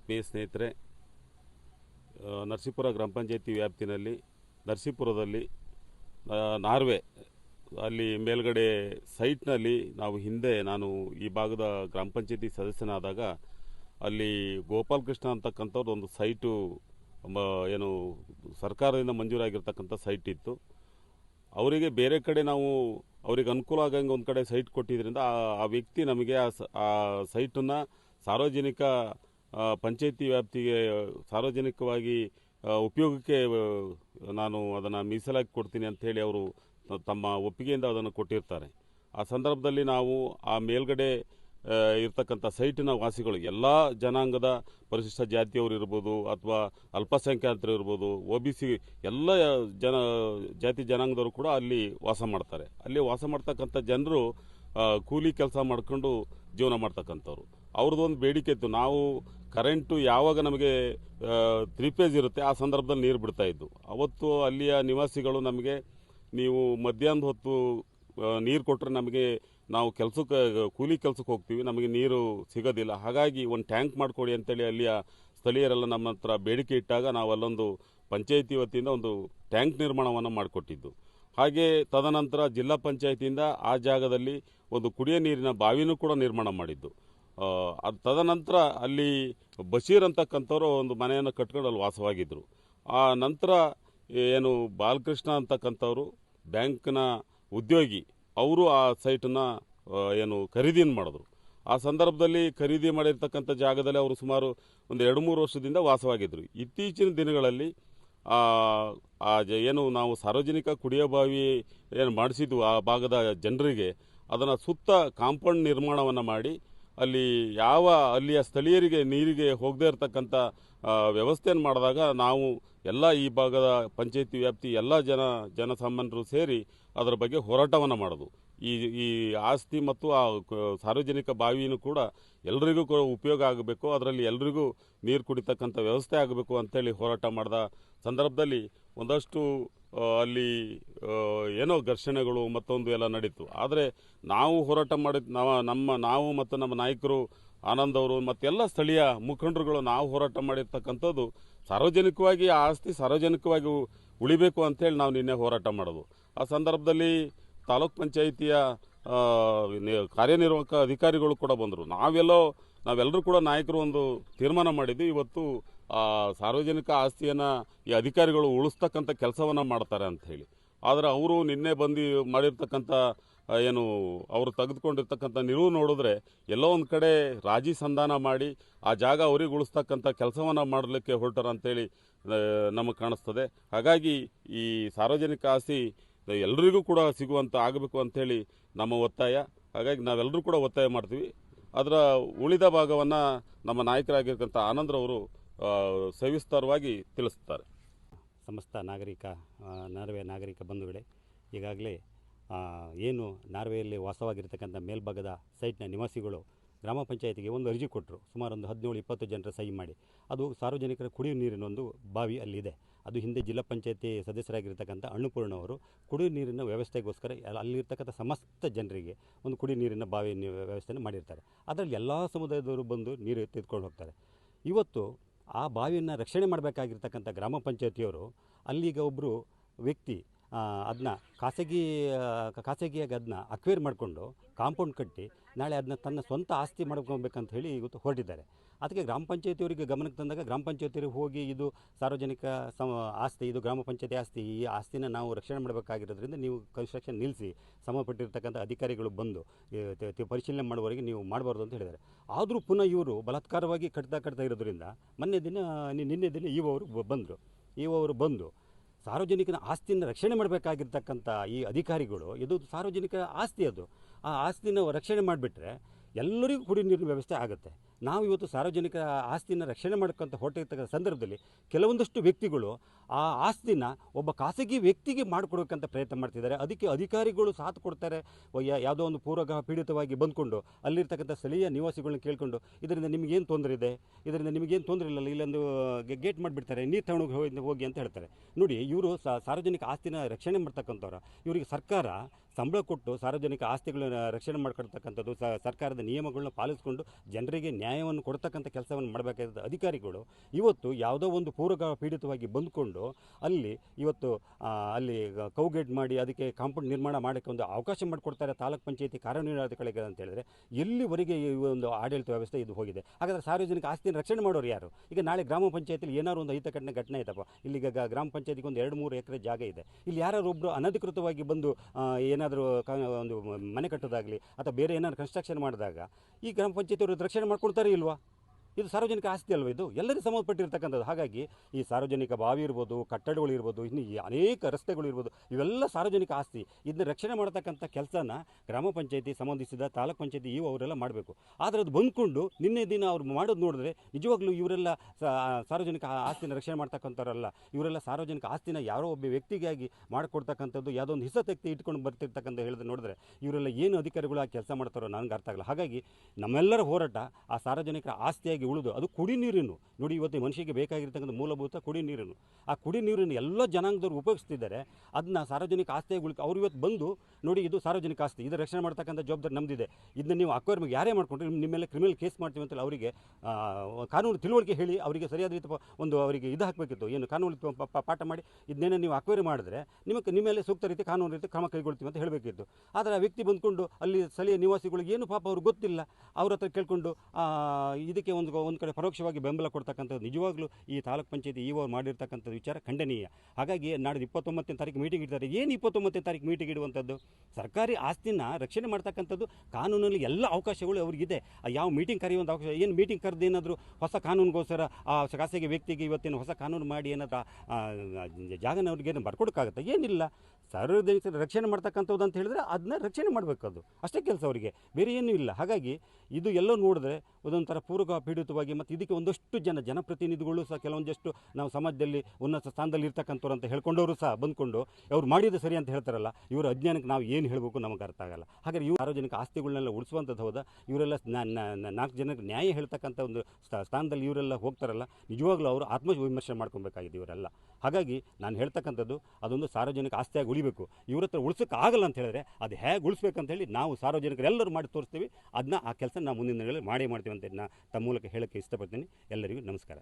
ಆತ್ಮೀಯ ಸ್ನೇಹಿತರೆ ನರಸೀಪುರ ಗ್ರಾಮ ಪಂಚಾಯತಿ ವ್ಯಾಪ್ತಿನಲ್ಲಿ ನರಸೀಪುರದಲ್ಲಿ ನಾರ್ವೆ ಅಲ್ಲಿ ಮೇಲ್ಗಡೆ ಸೈಟ್ನಲ್ಲಿ ನಾವು ಹಿಂದೆ ನಾನು ಈ ಭಾಗದ ಗ್ರಾಮ ಪಂಚಾಯತಿ ಸದಸ್ಯನಾದಾಗ ಅಲ್ಲಿ ಗೋಪಾಲಕೃಷ್ಣ ಅಂತಕ್ಕಂಥವ್ರದ್ದು ಒಂದು ಸೈಟು ಏನು ಸರ್ಕಾರದಿಂದ ಮಂಜೂರಾಗಿರ್ತಕ್ಕಂಥ ಸೈಟ್ ಇತ್ತು. ಅವರಿಗೆ ಬೇರೆ ಕಡೆ ನಾವು ಅವ್ರಿಗೆ ಅನುಕೂಲ ಆಗಂಗೆ ಒಂದು ಕಡೆ ಸೈಟ್ ಕೊಟ್ಟಿದ್ದರಿಂದ ಆ- ವ್ಯಕ್ತಿ ನಮಗೆ ಆ ಸೈಟನ್ನು ಸಾರ್ವಜನಿಕ ಪಂಚಾಯತಿ ವ್ಯಾಪ್ತಿಗೆ ಸಾರ್ವಜನಿಕವಾಗಿ ಉಪಯೋಗಕ್ಕೆ ನಾನು ಅದನ್ನು ಮೀಸಲಾಗಿ ಕೊಡ್ತೀನಿ ಅಂಥೇಳಿ ಅವರು ತಮ್ಮ ಒಪ್ಪಿಗೆಯಿಂದ ಅದನ್ನು ಕೊಟ್ಟಿರ್ತಾರೆ. ಆ ಸಂದರ್ಭದಲ್ಲಿ ನಾವು ಆ ಮೇಲ್ಗಡೆ ಇರ್ತಕ್ಕಂಥ ಸೈಟಿನ ವಾಸಿಗಳು ಎಲ್ಲ ಜನಾಂಗದ ಪರಿಶಿಷ್ಟ ಜಾತಿಯವರು ಇರ್ಬೋದು ಅಥವಾ ಅಲ್ಪಸಂಖ್ಯಾತರು ಇರ್ಬೋದು, ಒ ಬಿ ಸಿ ಎಲ್ಲ ಜನ, ಜಾತಿ ಜನಾಂಗದವರು ಕೂಡ ಅಲ್ಲಿ ವಾಸ ಮಾಡ್ತಾರೆ. ಅಲ್ಲಿ ವಾಸ ಮಾಡ್ತಕ್ಕಂಥ ಜನರು ಕೂಲಿ ಕೆಲಸ ಮಾಡ್ಕೊಂಡು ಜೀವನ ಮಾಡ್ತಕ್ಕಂಥವ್ರು. ಅವ್ರದ್ದು ಒಂದು ಬೇಡಿಕೆ ಇತ್ತು. ನಾವು ಕರೆಂಟು ಯಾವಾಗ ನಮಗೆ ತ್ರೀ ಫೇಸ್ ಇರುತ್ತೆ, ಆ ಸಂದರ್ಭದಲ್ಲಿ ನೀರು ಬಿಡ್ತಾ ಇದ್ದು. ಅವತ್ತು ಅಲ್ಲಿಯ ನಿವಾಸಿಗಳು ನಮಗೆ, ನೀವು ಮಧ್ಯಾಹ್ನದ ಹೊತ್ತು ನೀರು ಕೊಟ್ಟರೆ ನಮಗೆ ನಾವು ಕೆಲಸಕ್ಕೆ, ಕೂಲಿ ಕೆಲಸಕ್ಕೆ ಹೋಗ್ತೀವಿ, ನಮಗೆ ನೀರು ಸಿಗೋದಿಲ್ಲ. ಹಾಗಾಗಿ ಒಂದು ಟ್ಯಾಂಕ್ ಮಾಡಿಕೊಡಿ ಅಂತೇಳಿ ಅಲ್ಲಿಯ ಸ್ಥಳೀಯರೆಲ್ಲ ನಮ್ಮ ಹತ್ರ ಬೇಡಿಕೆ ಇಟ್ಟಾಗ ನಾವು ಅಲ್ಲೊಂದು ಪಂಚಾಯಿತಿ ವತಿಯಿಂದ ಒಂದು ಟ್ಯಾಂಕ್ ನಿರ್ಮಾಣವನ್ನು ಮಾಡಿಕೊಟ್ಟಿದ್ದು. ಹಾಗೆ ತದನಂತರ ಜಿಲ್ಲಾ ಪಂಚಾಯಿತಿಯಿಂದ ಆ ಜಾಗದಲ್ಲಿ ಒಂದು ಕುಡಿಯ ನೀರಿನ ಬಾವಿನೂ ಕೂಡ ನಿರ್ಮಾಣ ಮಾಡಿದ್ದು. ತದನಂತರ ಅಲ್ಲಿ ಬಶೀರ್ ಅಂತಕ್ಕಂಥವ್ರು ಒಂದು ಮನೆಯನ್ನು ಕಟ್ಕೊಂಡು ಅಲ್ಲಿ ವಾಸವಾಗಿದ್ದರು ಆ ನಂತರ ಏನು ಬಾಲಕೃಷ್ಣ ಅಂತಕ್ಕಂಥವ್ರು, ಬ್ಯಾಂಕ್ನ ಉದ್ಯೋಗಿ, ಅವರು ಆ ಸೈಟನ್ನು ಏನು ಖರೀದಿನ ಮಾಡಿದ್ರು. ಆ ಸಂದರ್ಭದಲ್ಲಿ ಖರೀದಿ ಮಾಡಿರ್ತಕ್ಕಂಥ ಜಾಗದಲ್ಲಿ ಅವರು ಸುಮಾರು ಒಂದು ಎರಡು ಮೂರು ವರ್ಷದಿಂದ ವಾಸವಾಗಿದ್ದರು ಇತ್ತೀಚಿನ ದಿನಗಳಲ್ಲಿ ಆ ಜ- ಏನು ನಾವು ಸಾರ್ವಜನಿಕ ಕುಡಿಯೋ ಬಾವಿ ಏನು ಮಾಡಿಸಿದ್ವು, ಆ ಭಾಗದ ಜನರಿಗೆ, ಅದನ್ನು ಸುತ್ತ ಕಾಂಪೌಂಡ್ ನಿರ್ಮಾಣವನ್ನು ಮಾಡಿ ಅಲ್ಲಿ ಯಾವ, ಅಲ್ಲಿಯ ಸ್ಥಳೀಯರಿಗೆ ನೀರಿಗೆ ಹೋಗದೇ ಇರತಕ್ಕಂಥ ವ್ಯವಸ್ಥೆಯನ್ನು ಮಾಡಿದಾಗ ನಾವು ಎಲ್ಲ ಈ ಭಾಗದ ಪಂಚಾಯತಿ ವ್ಯಾಪ್ತಿ ಎಲ್ಲ ಜನ, ಜನಸಾಮಾನ್ಯರು ಸೇರಿ ಅದರ ಬಗ್ಗೆ ಹೋರಾಟವನ್ನು ಮಾಡೋದು. ಈ ಈ ಆಸ್ತಿ ಮತ್ತು ಆ ಸಾರ್ವಜನಿಕ ಬಾವಿಯನ್ನು ಕೂಡ ಎಲ್ರಿಗೂ ಕೂಡ ಉಪಯೋಗ ಆಗಬೇಕು. ಅದರಲ್ಲಿ ಎಲ್ರಿಗೂ ನೀರು ಕುಡಿತಕ್ಕಂಥ ವ್ಯವಸ್ಥೆ ಆಗಬೇಕು ಅಂತೇಳಿ ಹೋರಾಟ ಮಾಡಿದ ಸಂದರ್ಭದಲ್ಲಿ ಒಂದಷ್ಟು ಅಲ್ಲಿ ಏನೋ ಘರ್ಷಣೆಗಳು ಮತ್ತೊಂದು ಎಲ್ಲ ನಡೀತು. ಆದರೆ ನಾವು ಹೋರಾಟ ಮಾಡಿದ ನಾವು, ನಮ್ಮ, ನಾವು ಮತ್ತು ನಮ್ಮ ನಾಯಕರು ಆನಂದ್ ಅವರು ಮತ್ತೆಲ್ಲ ಸ್ಥಳೀಯ ಮುಖಂಡರುಗಳು ನಾವು ಹೋರಾಟ ಮಾಡಿರ್ತಕ್ಕಂಥದ್ದು ಸಾರ್ವಜನಿಕವಾಗಿ ಆಸ್ತಿ ಸಾರ್ವಜನಿಕವಾಗಿ ಉಳಿಬೇಕು ಅಂತೇಳಿ ನಾವು ನಿನ್ನೆ ಹೋರಾಟ ಮಾಡೋದು. ಆ ಸಂದರ್ಭದಲ್ಲಿ ತಾಲೂಕ್ ಪಂಚಾಯಿತಿಯ ಕಾರ್ಯನಿರ್ವಾಹಕ ಅಧಿಕಾರಿಗಳು ಕೂಡ ಬಂದರು. ನಾವೆಲ್ಲೋ ನಾವೆಲ್ಲರೂ ಕೂಡ ನಾಯಕರು ಒಂದು ತೀರ್ಮಾನ ಮಾಡಿದ್ವಿ. ಇವತ್ತು ಆ ಸಾರ್ವಜನಿಕ ಆಸ್ತಿಯನ್ನು ಈ ಅಧಿಕಾರಿಗಳು ಉಳಿಸ್ತಕ್ಕಂಥ ಕೆಲಸವನ್ನು ಮಾಡ್ತಾರೆ ಹೇಳಿ. ಆದರೆ ಅವರು ನಿನ್ನೆ ಬಂದು ಮಾಡಿರ್ತಕ್ಕಂಥ ಏನು ಅವರು ತೆಗೆದುಕೊಂಡಿರ್ತಕ್ಕಂಥ ನಿಲುವು ನೋಡಿದ್ರೆ ಎಲ್ಲೋ ಒಂದು ಕಡೆ ರಾಜಿ ಸಂಧಾನ ಮಾಡಿ ಆ ಜಾಗ ಅವ್ರಿಗೆ ಉಳಿಸ್ತಕ್ಕಂಥ ಕೆಲಸವನ್ನು ಮಾಡಲಿಕ್ಕೆ ಹೊರಟಾರ ಅಂತೇಳಿ ಆ, ನಮಗೆ ಕಾಣಿಸ್ತದೆ. ಹಾಗಾಗಿ ಈ ಸಾರ್ವಜನಿಕ ಆಸ್ತಿ ಎಲ್ರಿಗೂ ಕೂಡ ಸಿಗುವಂಥ ಆಗಬೇಕು ಅಂಥೇಳಿ ನಮ್ಮ ಒತ್ತಾಯ. ಹಾಗಾಗಿ ನಾವೆಲ್ಲರೂ ಕೂಡ ಒತ್ತಾಯ ಮಾಡ್ತೀವಿ. ಅದರ ಉಳಿದ ಭಾಗವನ್ನು ನಮ್ಮ ನಾಯಕರಾಗಿರ್ತಕ್ಕಂಥ ಆನಂದ್ರವರು ಸವಿಸ್ತಾರವಾಗಿ ತಿಳಿಸ್ತಾರೆ. ಸಮಸ್ತ ನಾಗರಿಕ ನಾರ್ವೆ ನಾಗರಿಕ ಬಂಧುಗಳೇ, ಈಗಾಗಲೇ ಏನು ನಾರ್ವೆಯಲ್ಲಿ ವಾಸವಾಗಿರ್ತಕ್ಕಂಥ ಮೇಲ್ಭಾಗದ ಸೈಟ್ನ ನಿವಾಸಿಗಳು ಗ್ರಾಮ ಪಂಚಾಯತಿಗೆ ಒಂದು ಅರ್ಜಿ ಕೊಟ್ಟರು. ಸುಮಾರು ಒಂದು ಹದಿನೇಳು, ಇಪ್ಪತ್ತು ಜನರ ಸಹಿ ಮಾಡಿ. ಅದು ಸಾರ್ವಜನಿಕರ ಕುಡಿಯುವ ನೀರಿನ ಒಂದು ಬಾವಿ ಅಲ್ಲಿದೆ. ಅದು ಹಿಂದೆ ಜಿಲ್ಲಾ ಪಂಚಾಯತಿ ಸದಸ್ಯರಾಗಿರ್ತಕ್ಕಂಥ ಅಣ್ಣಪೂರ್ಣ ಅವರು ಕುಡಿಯುವ ನೀರಿನ ವ್ಯವಸ್ಥೆಗೋಸ್ಕರ ಅಲ್ಲಿರ್ತಕ್ಕಂಥ ಸಮಸ್ತ ಜನರಿಗೆ ಒಂದು ಕುಡಿ ನೀರಿನ ಬಾವಿ ವ್ಯವಸ್ಥೆಯನ್ನು ಮಾಡಿರ್ತಾರೆ. ಅದರಲ್ಲಿ ಎಲ್ಲ ಸಮುದಾಯದವರು ಬಂದು ನೀರು ತೆಗೆದುಕೊಂಡು ಹೋಗ್ತಾರೆ. ಇವತ್ತು ಆ ಬಾವಿಯನ್ನು ರಕ್ಷಣೆ ಮಾಡಬೇಕಾಗಿರ್ತಕ್ಕಂಥ ಗ್ರಾಮ ಪಂಚಾಯತಿಯವರು ಅಲ್ಲಿಗ ಒಬ್ಬರು ವ್ಯಕ್ತಿ ಅದನ್ನ ಖಾಸಗಿ ಖಾಸಗಿಯಾಗಿ ಅದನ್ನ ಅಕ್ವೇರ್ ಮಾಡಿಕೊಂಡು ಕಾಂಪೌಂಡ್ ಕಟ್ಟಿ ನಾಳೆ ಅದನ್ನ ತನ್ನ ಸ್ವಂತ ಆಸ್ತಿ ಮಾಡ್ಕೊಬೇಕಂತ ಹೇಳಿ ಇವತ್ತು ಹೊರಟಿದ್ದಾರೆ. ಅದಕ್ಕೆ ಗ್ರಾಮ ಪಂಚಾಯತಿಯವರಿಗೆ ಗಮನಕ್ಕೆ ತಂದಾಗ ಗ್ರಾಮ ಪಂಚಾಯತಿಯವರಿಗೆ ಹೋಗಿ ಇದು ಸಾರ್ವಜನಿಕ ಸಮ ಆಸ್ತಿ, ಇದು ಗ್ರಾಮ ಪಂಚಾಯತಿ ಆಸ್ತಿ, ಈ ಆಸ್ತಿನ ನಾವು ರಕ್ಷಣೆ ಮಾಡಬೇಕಾಗಿರೋದ್ರಿಂದ ನೀವು ಕನ್ಸ್ಟ್ರಕ್ಷನ್ ನಿಲ್ಲಿಸಿ, ಸಂಬಂಧಪಟ್ಟಿರ್ತಕ್ಕಂಥ ಅಧಿಕಾರಿಗಳು ಬಂದು ಪರಿಶೀಲನೆ ಮಾಡುವವರೆಗೆ ನೀವು ಮಾಡಬಾರ್ದು ಅಂತ ಹೇಳಿದ್ದಾರೆ. ಆದರೂ ಪುನಃ ಇವರು ಬಲಾತ್ಕಾರವಾಗಿ ಕಟ್ತಾ ಕಟ್ತಾ ಇರೋದ್ರಿಂದ ಮೊನ್ನೆ ದಿನ ನಿನ್ನೆ ದಿನ ಇವರು ಬಂದರು. ಇವರು ಬಂದು ಸಾರ್ವಜನಿಕನ ಆಸ್ತಿಯನ್ನು ರಕ್ಷಣೆ ಮಾಡಬೇಕಾಗಿರ್ತಕ್ಕಂಥ ಈ ಅಧಿಕಾರಿಗಳು, ಇದು ಸಾರ್ವಜನಿಕ ಆಸ್ತಿ ಅದು. ಆ ಆಸ್ತಿನ ರಕ್ಷಣೆ ಮಾಡಿಬಿಟ್ರೆ ಎಲ್ಲರಿಗೂ ಕುಡಿ ನೀರಿನ ವ್ಯವಸ್ಥೆ ಆಗುತ್ತೆ. ನಾವು ಇವತ್ತು ಸಾರ್ವಜನಿಕ ಆಸ್ತಿನ ರಕ್ಷಣೆ ಮಾಡ್ಕೊಂತ ಹೊರಟಿರ್ತಕ್ಕಂಥ ಸಂದರ್ಭದಲ್ಲಿ ಕೆಲವೊಂದಷ್ಟು ವ್ಯಕ್ತಿಗಳು ಆ ಆಸ್ತಿನ ಒಬ್ಬ ಖಾಸಗಿ ವ್ಯಕ್ತಿಗೆ ಮಾಡಿಕೊಡ್ಬೇಕಂತ ಪ್ರಯತ್ನ ಮಾಡ್ತಿದ್ದಾರೆ. ಅದಕ್ಕೆ ಅಧಿಕಾರಿಗಳು ಸಾಥ್ ಕೊಡ್ತಾರೆ. ಯಾವುದೋ ಒಂದು ಪೂರ್ವಗ್ರಹ ಪೀಡಿತವಾಗಿ ಬಂದ್ಕೊಂಡು ಅಲ್ಲಿರ್ತಕ್ಕಂಥ ಸ್ಥಳೀಯ ನಿವಾಸಿಗಳನ್ನ ಕೇಳ್ಕೊಂಡು, ಇದರಿಂದ ನಿಮಗೇನು ತೊಂದರೆ ಇದೆ? ಇದರಿಂದ ನಿಮಗೇನು ತೊಂದರೆ ಇಲ್ಲಲ್ಲ? ಇಲ್ಲೊಂದು ಗೇಟ್ ಮಾಡಿಬಿಡ್ತಾರೆ. ನೀರು ತಗೊಂಡು ಹೋಗಿ ಹೋಗಿ ಅಂತ ಹೇಳ್ತಾರೆ. ನೋಡಿ, ಇವರು ಸಾರ್ವಜನಿಕ ಆಸ್ತಿನ ರಕ್ಷಣೆ ಮಾಡ್ತಕ್ಕಂಥವ್ರು, ಇವರಿಗೆ ಸರ್ಕಾರ ಸಂಬಳ ಕೊಟ್ಟು ಸಾರ್ವಜನಿಕ ಆಸ್ತಿಗಳನ್ನ ರಕ್ಷಣೆ ಮಾಡ್ಕೊಳ್ತಕ್ಕಂಥದ್ದು ಸರ್ಕಾರದ ನಿಯಮಗಳನ್ನ ಪಾಲಿಸಿಕೊಂಡು ಜನರಿಗೆ ನ್ಯಾಯವನ್ನು ಕೊಡ್ತಕ್ಕಂಥ ಕೆಲಸವನ್ನು ಮಾಡಬೇಕಾದ ಅಧಿಕಾರಿಗಳು ಇವತ್ತು ಯಾವುದೋ ಒಂದು ಪೂರಕ ಪೀಡಿತವಾಗಿ ಬಂದುಕೊಂಡು ಅಲ್ಲಿ ಇವತ್ತು ಅಲ್ಲಿ ಕೌಗೇಟ್ ಮಾಡಿ ಅದಕ್ಕೆ ಕಾಂಪೌಂಡ್ ನಿರ್ಮಾಣ ಮಾಡೋಕ್ಕೆ ಒಂದು ಅವಕಾಶ ಮಾಡಿಕೊಡ್ತಾರೆ ತಾಲೂಕ್ ಪಂಚಾಯತಿ ಕಾರ್ಯನಿರ್ವಾಹಕರಿಗೆ ಅಂತ ಹೇಳಿದ್ರೆ ಎಲ್ಲಿವರೆಗೆ ಈ ಒಂದು ಆಡಳಿತ ವ್ಯವಸ್ಥೆ ಇದು ಹೋಗಿದೆ? ಹಾಗಾದರೆ ಸಾರ್ವಜನಿಕ ಆಸ್ತಿಯನ್ನು ರಕ್ಷಣೆ ಮಾಡೋರು ಯಾರು? ಈಗ ನಾಳೆ ಗ್ರಾಮ ಪಂಚಾಯತಿಲಿ ಏನಾದ್ರು ಒಂದು ಹಿತಕಟ್ಟನೆ ಘಟನೆ ಆಯ್ತಪ್ಪ ಇಲ್ಲಿ ಈಗ ಗ್ರಾಮ ಪಂಚಾಯತಿಗೆ ಒಂದು ಎರಡು ಮೂರು ಎಕರೆ ಜಾಗ ಇದೆ ಇಲ್ಲಿ ಯಾರು ಒಬ್ಬರು ಅನಧಿಕೃತವಾಗಿ ಬಂದು ಆ, ಏನಾದರೂ ಕ, ಒಂದು ಮನೆ ಕಟ್ಟೋದಾಗಲಿ ಅಥವಾ ಬೇರೆ ಏನಾದ್ರು ಕನ್ಸ್ಟ್ರಕ್ಷನ್ ಮಾಡಿದಾಗ ಈ ಗ್ರಾಮ ಪಂಚಾಯತಿಯವರು ರಕ್ಷಣೆ ಮಾಡ್ಕೊಡ್ತಾರೆ ಇಲ್ವಾ? ಇದು ಸಾರ್ವಜನಿಕ ಆಸ್ತಿ ಅಲ್ವ ಇದು? ಎಲ್ಲರಿಗೂ ಸಂಬಂಧಪಟ್ಟಿರ್ತಕ್ಕಂಥದ್ದು. ಹಾಗಾಗಿ ಈ ಸಾರ್ವಜನಿಕ ಬಾವಿ ಇರ್ಬೋದು, ಕಟ್ಟಡಗಳು ಇರ್ಬೋದು, ಇನ್ನು ಈ ಅನೇಕ ರಸ್ತೆಗಳು ಇರ್ಬೋದು, ಇವೆಲ್ಲ ಸಾರ್ವಜನಿಕ ಆಸ್ತಿ. ಇದನ್ನ ರಕ್ಷಣೆ ಮಾಡತಕ್ಕಂಥ ಕೆಲಸನ ಗ್ರಾಮ ಪಂಚಾಯತಿ, ಸಂಬಂಧಿಸಿದ ತಾಲೂಕ್ ಪಂಚಾಯತಿ ಇವು ಅವರೆಲ್ಲ ಮಾಡಬೇಕು. ಆದರೆ ಅದು ಬಂದ್ಕೊಂಡು ನಿನ್ನೆ ದಿನ ಅವ್ರು ಮಾಡೋದು ನೋಡಿದ್ರೆ ನಿಜವಾಗ್ಲೂ ಇವರೆಲ್ಲ ಸಾರ್ವಜನಿಕ ಆಸ್ತಿನ ರಕ್ಷಣೆ ಮಾಡ್ತಕ್ಕಂಥವ್ರಲ್ಲ. ಇವರೆಲ್ಲ ಸಾರ್ವಜನಿಕ ಆಸ್ತಿನ ಯಾರೋ ಒಬ್ಬ ವ್ಯಕ್ತಿಗಾಗಿ ಮಾಡಿಕೊಡ್ತಕ್ಕಂಥದ್ದು ಯಾವುದೋ ಒಂದು ಇಟ್ಕೊಂಡು ಬರ್ತಿರ್ತಕ್ಕಂಥ ಹೇಳಿದ್ರೆ ನೋಡಿದ್ರೆ ಇವರೆಲ್ಲ ಏನು ಅಧಿಕಾರಿಗಳು ಆ ಕೆಲಸ ಮಾಡ್ತಾರೋ ನನಗೆ ಅರ್ಥ ಆಗಲ್ಲ. ಹಾಗಾಗಿ ನಮ್ಮೆಲ್ಲರ ಹೋರಾಟ ಆ ಸಾರ್ವಜನಿಕ ಆಸ್ತಿಯಾಗಿ ಉಳಿದು, ಅದು ಕುಡಿ ನೀರಿನು ನೋಡಿ, ಇವತ್ತು ಮನುಷ್ಯಗೆ ಬೇಕಾಗಿರ್ತಕ್ಕಂಥ ಮೂಲಭೂತ ಕುಡಿ ನೀರನ್ನು. ಆ ಕುಡಿ ನೀರನ್ನು ಎಲ್ಲ ಜನಾಂಗದವ್ರು ಉಪಯೋಗಿಸ್ತಿದ್ದಾರೆ. ಅದನ್ನ ಸಾರ್ವಜನಿಕ ಆಸ್ತಿಯಾಗಿ ಉಳಿಕ, ಅವ್ರು ಇವತ್ತು ಬಂದು, ನೋಡಿ, ಇದು ಸಾರ್ವಜನಿಕ ಆಸ್ತಿ. ಇದು ರಕ್ಷಣೆ ಮಾಡ್ತಕ್ಕಂಥ ಜವಾಬ್ದಾರಿ ನಮ್ದಿದೆ. ಇದನ್ನ ನೀವು ಅಕ್ವೈರ್ಮಿಗೆ ಯಾರೇ ಮಾಡ್ಕೊಂಡ್ರೆ ನಿಮ್ಮ ಮೇಲೆ ಕ್ರಿಮಿನಲ್ ಕೇಸ್ ಮಾಡ್ತೀವಿ ಅಂತೇಳಿ ಅವರಿಗೆ ಕಾನೂನು ತಿಳುವಳಿಕೆ ಹೇಳಿ ಅವರಿಗೆ ಸರಿಯಾದ ರೀತಿ ಒಂದು ಅವರಿಗೆ ಇದು ಹಾಕಬೇಕಿತ್ತು. ಏನು ಕಾನೂನು ಪಾಠ ಮಾಡಿ, ಇದನ್ನೇನೋ ನೀವು ಅಕ್ವೈರಿ ಮಾಡಿದ್ರೆ ನಿಮಗೆ ನಿಮ್ಮ ಮೇಲೆ ಸೂಕ್ತ ರೀತಿ ಕಾನೂನು ರೀತಿ ಕ್ರಮ ಕೈಗೊಳ್ತೀವಿ ಅಂತ ಹೇಳಬೇಕಿತ್ತು. ಆದರೆ ಆ ವ್ಯಕ್ತಿ ಬಂದ್ಕೊಂಡು ಅಲ್ಲಿ ಸ್ಥಳೀಯ ನಿವಾಸಿಗಳಿಗೆ ಏನು ಪಾಪ ಅವ್ರಿಗೆ ಗೊತ್ತಿಲ್ಲ. ಅವ್ರ ಹತ್ರ ಕೇಳಿಕೊಂಡು ಇದಕ್ಕೆ ಒಂದು ಒಂದು ಕಡೆ ಪರೋಕ್ಷವಾಗಿ ಬೆಂಬಲ ಕೊಡ್ತಕ್ಕಂಥದ್ದು ನಿಜವಾಗ್ಲೂ ಈ ತಾಲೂಕ್ ಪಂಚಾಯತಿ ಇ ಮಾಡಿರ್ತಕ್ಕಂಥದ್ದು ವಿಚಾರ ಖಂಡನೀಯ. ಹಾಗಾಗಿ ನಾಡಿದ್ದು ಇಪ್ಪತ್ತೊಂಬತ್ತನೇ ತಾರೀಕು ಮೀಟಿಂಗ್ ಇಡ್ತಾರೆ. ಏನು ಇಪ್ಪತ್ತೊಂಬತ್ತನೇ ತಾರೀಕು ಮೀಟಿಂಗ್ ಇಡುವಂಥದ್ದು? ಸರ್ಕಾರಿ ಆಸ್ತಿನ ರಕ್ಷಣೆ ಮಾಡ್ತಕ್ಕಂಥದ್ದು ಕಾನೂನಲ್ಲಿ ಎಲ್ಲ ಅವಕಾಶಗಳು ಅವರಿಗಿದೆ. ಯಾವ ಮೀಟಿಂಗ್ ಕರೆಯುವಂಥ ಅವಕಾಶ, ಏನು ಮೀಟಿಂಗ್ ಕರೆದು ಏನಾದರೂ ಹೊಸ ಕಾನೂನಿಗೋಸ್ಕರ ಆ ಖಾಸಗಿ ವ್ಯಕ್ತಿಗೆ ಇವತ್ತೇನು ಹೊಸ ಕಾನೂನು ಮಾಡಿ ಏನಾದ್ರೂ ಜಾಗನ ಅವ್ರಿಗೆ ಬರ್ಕೊಡೋಕ್ಕಾಗತ್ತೆ? ಏನಿಲ್ಲ. ಸಾರ್ವಜನಿಕರ ರಕ್ಷಣೆ ಮಾಡ್ತಕ್ಕಂಥದ್ದು ಅಂತ ಹೇಳಿದ್ರೆ ಅದನ್ನ ರಕ್ಷಣೆ ಮಾಡಬೇಕು ಅದು ಅಷ್ಟೇ ಕೆಲಸ ಅವರಿಗೆ. ಬೇರೆ ಏನೂ ಇಲ್ಲ. ಹಾಗಾಗಿ ಇದು ಎಲ್ಲೋ ನೋಡಿದ್ರೆ ಒಂದೊಂಥರ ಪೂರ್ವ ಪೀಡಿತವಾಗಿ ಮತ್ತು ಇದಕ್ಕೆ ಒಂದಷ್ಟು ಜನ ಜನಪ್ರತಿನಿಧಿಗಳು ಸಹ ಕೆಲವೊಂದಷ್ಟು ನಾವು ಸಮಾಜದಲ್ಲಿ ಉನ್ನತ ಸ್ಥಾನದಲ್ಲಿ ಇರ್ತಕ್ಕಂಥವ್ರು ಅಂತ ಹೇಳ್ಕೊಂಡವರು ಸಹ ಬಂದ್ಕೊಂಡು ಅವ್ರು ಮಾಡಿದ್ದು ಸರಿ ಅಂತ ಹೇಳ್ತಾರಲ್ಲ, ಇವರ ಅಜ್ಞಾನಕ್ಕೆ ನಾವು ಏನು ಹೇಳಬೇಕು ನಮಗೆ ಅರ್ಥ ಆಗಲ್ಲ. ಹಾಗಾದ್ರೆ ಇವರು ಸಾರ್ವಜನಿಕ ಆಸ್ತಿಗಳನ್ನೆಲ್ಲ ಉಳಿಸುವಂಥದ್ದು ಹೌದಾ? ಇವರೆಲ್ಲ ನಾಲ್ಕು ಜನಕ್ಕೆ ನ್ಯಾಯ ಹೇಳ್ತಕ್ಕಂಥ ಒಂದು ಸ್ಥಾ- ಸ್ಥಾನದಲ್ಲಿ ಇವರೆಲ್ಲ ಹೋಗ್ತಾರಲ್ಲ, ನಿಜವಾಗ್ಲೂ ಅವರು ಆತ್ಮವಿಮರ್ಶೆ ಮಾಡ್ಕೊಬೇಕಾಗಿದೆ ಇವರೆಲ್ಲ. ಹಾಗಾಗಿ ನಾನು ಹೇಳ್ತಕ್ಕಂಥದ್ದು ಅದೊಂದು ಸಾರ್ವಜನಿಕ ಆಸ್ತಿಯಾಗಿ ಉಳಿಬೇಕು. ಇವ್ರ ಹತ್ರ ಉಳಿಸೋಕೆ ಆಗಲ್ಲ ಅಂತ ಹೇಳಿದ್ರೆ ಅದು ಹೇಗೆ ಉಳಿಸ್ಬೇಕಂತ ಹೇಳಿ ನಾವು ಸಾರ್ವಜನಿಕರೆಲ್ಲರೂ ಮಾಡಿ ತೋರಿಸ್ತೀವಿ. ಅದನ್ನ ಆ ಕೆಲಸ ನಾವು ಮುಂದಿನ ದಿನಗಳಲ್ಲಿ ಮಾಡೇ ಮಾಡ್ತೀವಿ ಅಂತ ತಮ್ಮ ಮೂಲಕ ಹೇಳೋಕ್ಕೆ ಇಷ್ಟಪಡ್ತೀನಿ. ಎಲ್ಲರಿಗೂ ನಮಸ್ಕಾರ.